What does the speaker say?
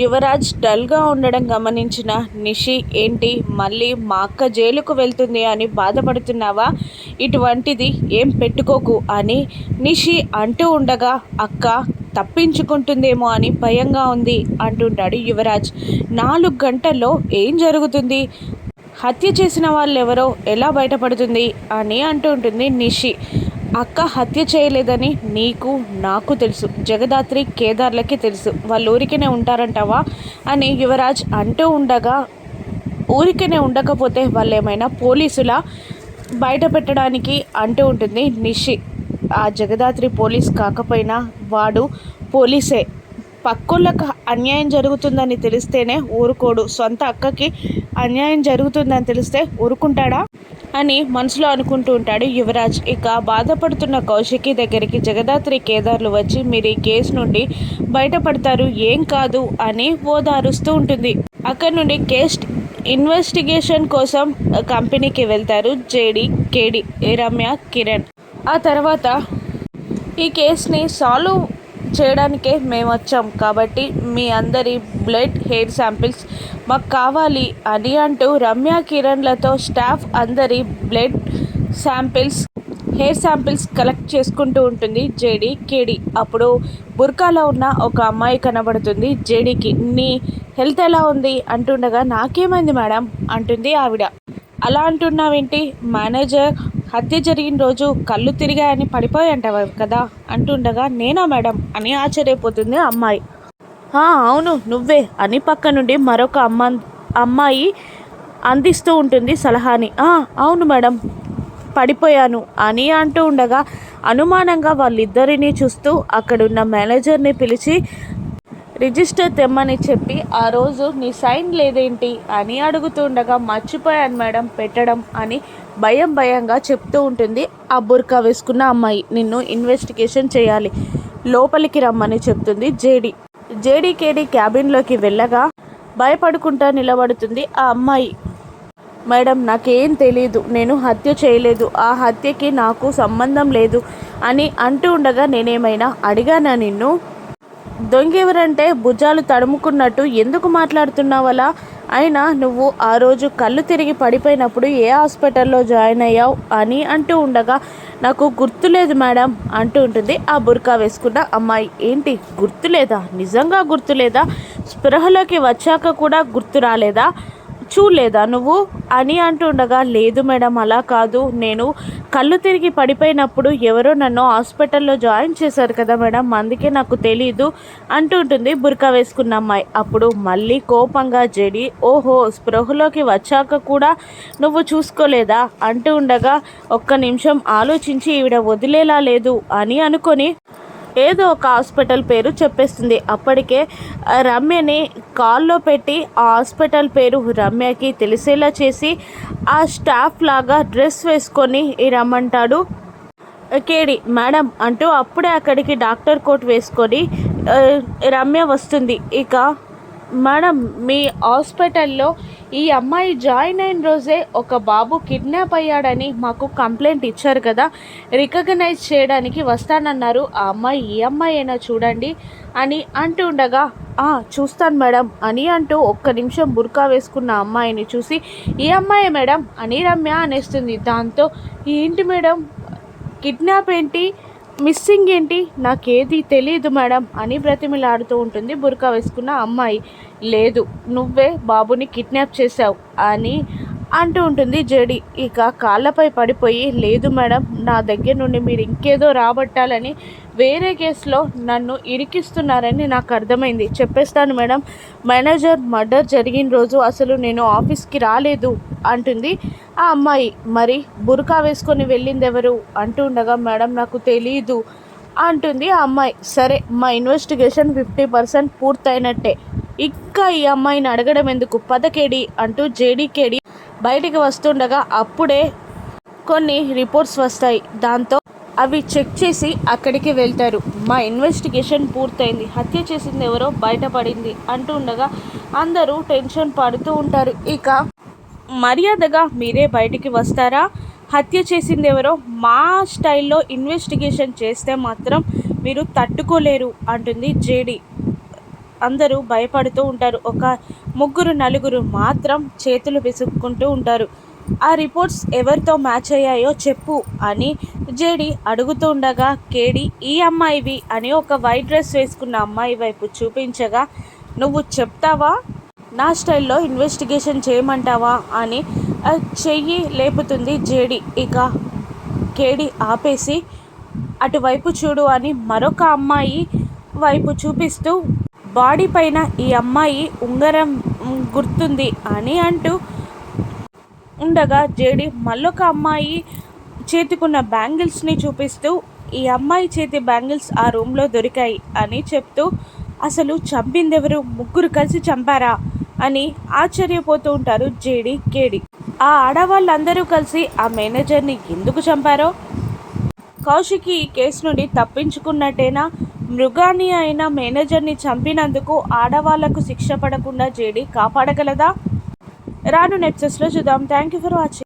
యువరాజ్ డల్గా ఉండడం గమనించిన నిషి ఏంటి మళ్ళీ మా అక్క జైలుకు వెళ్తుంది అని బాధపడుతున్నావా? ఇటువంటిది ఏం పెట్టుకోకు అని నిషి అంటూ ఉండగా అక్క తప్పించుకుంటుందేమో అని భయంగా ఉంది అంటుంటాడు యువరాజ్. నాలుగు గంటల్లో ఏం జరుగుతుంది? హత్య చేసిన వాళ్ళు ఎవరో ఎలా బయటపడుతుంది? అని అంటూ ఉంటుంది నిషి. అక్క హత్య చేయలేదని నీకు నాకు తెలుసు. జగదాత్రి కేదార్లకి తెలుసు. వాళ్ళు ఊరికనే ఉంటారంటావా? అని యువరాజ్ అంటూ ఉండగా ఊరికనే ఉండకపోతే వాళ్ళు ఏమైనా పోలీసులా బయట పెట్టడానికి అంటూ ఉంటుంది నిషి. ఆ జగదాత్రి పోలీస్ కాకపోయినా వాడు పోలీసే. పక్కోళ్ళకు అన్యాయం జరుగుతుందని తెలిస్తేనే ఊరుకోడు. సొంత అక్కకి అన్యాయం జరుగుతుందని తెలిస్తే ఊరుకుంటాడా? అని మనసులో అనుకుంటూ ఉంటాడు యువరాజ్. ఇక బాధపడుతున్న కౌశికి దగ్గరికి జగదాత్రి కేదార్లు వచ్చి మీరు ఈ కేసు నుండి బయటపడతారు ఏం కాదు అని ఓదారుస్తూ ఉంటుంది. అక్కడ నుండి కేస్ ఇన్వెస్టిగేషన్ కోసం కంపెనీకి వెళ్తారు జేడి కేడి రమ్య కిరణ్. ఆ తర్వాత ఈ కేసుని సాల్వ్ చేయడానికే మేము వచ్చాం. కాబట్టి మీ అందరి బ్లడ్ హెయిర్ శాంపిల్స్ మాకు కావాలి అని అంటూ రమ్య కిరణ్లతో స్టాఫ్ అందరి blood samples hair samples collect చేసుకుంటూ ఉంటుంది జేడి కేడి. అప్పుడు బుర్కాలో ఉన్న ఒక అమ్మాయి కనబడుతుంది. జేడీకి నీ హెల్త్ ఎలా ఉంది? అంటుండగా నాకేమైంది మేడం? అంటుంది ఆవిడ. అలా అంటున్నావేంటి? మేనేజర్ హత్య జరిగిన రోజు కళ్ళు తిరిగాయని పడిపోయంటావు కదా అంటుండగా నేనా మేడం? అని ఆశ్చర్యపోతుంది అమ్మాయి. అవును నువ్వే. అని పక్క నుండి మరొక అమ్మ అమ్మాయి అందిస్తూ ఉంటుంది సలహాని. అవును మేడం పడిపోయాను అని అంటూ ఉండగా అనుమానంగా వాళ్ళిద్దరినీ చూస్తూ అక్కడున్న మేనేజర్ని పిలిచి రిజిస్టర్ తెమ్మని చెప్పి ఆ రోజు నీ సైన్ లేదేంటి? అని అడుగుతుండగా మర్చిపోయాను మేడం పెట్టడం అని భయం భయంగా చెప్తూ ఉంటుంది ఆ బుర్కా వేసుకున్న అమ్మాయి నిన్ను ఇన్వెస్టిగేషన్ చేయాలి. లోపలికి రమ్మని చెప్తుంది జేడీ. జేడీకేడి క్యాబిన్లోకి వెళ్ళగా భయపడుకుంటా నిలబడుతుంది ఆ అమ్మాయి. మేడం నాకేం తెలియదు నేను హత్య చేయలేదు. ఆ హత్యకి నాకు సంబంధం లేదు అని అంటూ ఉండగా నేనేమైనా అడిగానా నిన్ను? దొంగెవరంటే భుజాలు తడుముకున్నట్టు ఎందుకు మాట్లాడుతున్నావలా? అయినా నువ్వు ఆ రోజు కళ్ళు తిరిగి పడిపోయినప్పుడు ఏ హాస్పిటల్లో జాయిన్ అయ్యావు అని అంటూ ఉండగా నాకు గుర్తులేదు మేడం అంటూ ఉంటుంది ఆ బుర్కా వేసుకున్న అమ్మాయి. ఏంటి గుర్తులేదా? నిజంగా గుర్తులేదా? స్పృహలోకి వచ్చాక కూడా గుర్తు రాలేదా? చూడలేదా నువ్వు అని అంటుండగా లేదు మేడం అలా కాదు. నేను కళ్ళు తిరిగి పడిపోయినప్పుడు ఎవరో నన్ను హాస్పిటల్లో జాయిన్ చేశారు కదా మేడం అందుకే నాకు తెలీదు అంటుంటుంది బుర్కా వేసుకున్న అమ్మాయి. అప్పుడు మళ్ళీ కోపంగా జడి ఓహో స్పృహలోకి వచ్చాక కూడా నువ్వు చూసుకోలేదా? అంటూ ఉండగా ఒక్క నిమిషం ఆలోచించి ఈవిడ వదిలేలా లేదు అని అనుకొని ఏదో ఒక హాస్పిటల్ పేరు చెప్పేస్తుంది. అప్పటికే రమ్యని కాల్లో పెట్టి ఆ హాస్పిటల్ పేరు రమ్యకి తెలిసేలా చేసి ఆ స్టాఫ్ లాగా డ్రెస్ వేసుకొని రమ్మంటాడు. కేడి మేడం అంటూ అప్పుడే అక్కడికి డాక్టర్ కోట్ వేసుకొని రమ్య వస్తుంది. ఇక మేడం మీ హాస్పిటల్లో ఈ అమ్మాయి జాయిన్ అయిన రోజే ఒక బాబు కిడ్నాప్ అయ్యాడని మాకు కంప్లైంట్ ఇచ్చారు కదా. రికగ్నైజ్ చేయడానికి వస్తానన్నారు. ఆ అమ్మాయి ఈ అమ్మాయి అయినా చూడండి అని అంటూ ఉండగా చూస్తాను మేడం అని అంటూ ఒక్క నిమిషం బుర్కా వేసుకున్న అమ్మాయిని చూసి ఈ అమ్మాయి మేడం అని రమ్య అనేస్తుంది. దాంతో ఏంటి మేడం? కిడ్నాప్ ఏంటి? మిస్సింగ్ ఏంటి? నాకేది తెలియదు మేడం. అని బ్రతిమిలాడుతూ ఉంటుంది బురకా వేసుకున్న అమ్మాయి. లేదు నువ్వే బాబుని కిడ్నాప్ చేశావు అని అంటూ ఉంటుంది జడి. ఇక కాళ్ళపై పడిపోయి లేదు మేడం నా దగ్గర నుండి మీరు ఇంకేదో రాబట్టాలని వేరే కేసులో నన్ను ఇరికిస్తున్నారని నాకు అర్థమైంది. చెప్పేస్తాను మేడం మేనేజర్ మర్డర్ జరిగిన రోజు అసలు నేను ఆఫీస్కి రాలేదు అంటుంది ఆ అమ్మాయి. మరి బురకా వేసుకొని వెళ్ళింది ఎవరు అంటూ ఉండగా మేడం నాకు తెలీదు అంటుంది ఆ అమ్మాయి. సరే మా ఇన్వెస్టిగేషన్ ఫిఫ్టీ పర్సెంట్ పూర్తయినట్టే. ఇంకా ఈ అమ్మాయిని అడగడం ఎందుకు? పదకేడి అంటూ జేడీకేడి బయటికి వస్తుండగా అప్పుడే కొన్ని రిపోర్ట్స్ వస్తాయి. దాంతో అవి చెక్ చేసి అక్కడికి వెళ్తారు. మా ఇన్వెస్టిగేషన్ పూర్తయింది. హత్య చేసింది ఎవరో బయటపడింది అంటూ ఉండగా అందరూ టెన్షన్ పడుతూ ఉంటారు. ఇక మర్యాదగా మీరే బయటికి వస్తారా? హత్య చేసింది ఎవరో మా స్టైల్లో ఇన్వెస్టిగేషన్ చేస్తే మాత్రం మీరు తట్టుకోలేరు అంటుంది జేడి. అందరూ భయపడుతూ ఉంటారు. ఒక ముగ్గురు నలుగురు మాత్రం చేతులు విసుక్కుంటూ ఉంటారు. ఆ రిపోర్ట్స్ ఎవరితో మ్యాచ్ అయ్యాయో చెప్పు అని జేడి అడుగుతూ ఉండగా కేడి ఈ అమ్మాయివి అని ఒక వైట్ డ్రెస్ వేసుకున్న అమ్మాయి వైపు చూపించగా నువ్వు చెప్తావా? నా స్టైల్లో ఇన్వెస్టిగేషన్ చేయమంటావా? అని చెయ్యి లేపుతుంది జేడి. ఇక కేడి ఆపేసి అటువైపు చూడు అని మరొక అమ్మాయి వైపు చూపిస్తూ బాడీ పైన ఈ అమ్మాయి ఉంగరం గుర్తుంది అని అంటూ ఉండగా జేడి మళ్ళొక అమ్మాయి చేతికున్న బ్యాంగిల్స్ని చూపిస్తూ ఈ అమ్మాయి చేతి బ్యాంగిల్స్ ఆ రూమ్లో దొరికాయి అని చెప్తూ అసలు చంపిందెవరు? ముగ్గురు కలిసి చంపారా? అని ఆశ్చర్యపోతూ ఉంటారు జేడి కేడి. ఆ ఆడవాళ్ళందరూ కలిసి ఆ మేనేజర్ని ఎందుకు చంపారో? కౌశికి ఈ కేసు నుండి తప్పించుకున్నట్టేనా? మృగాన్ని అయిన మేనేజర్ని చంపినందుకు ఆడవాళ్ళకు శిక్ష పడకుండా జేడి కాపాడగలదా? రాను నెప్సెస్లో చూద్దాం. Thank you for watching.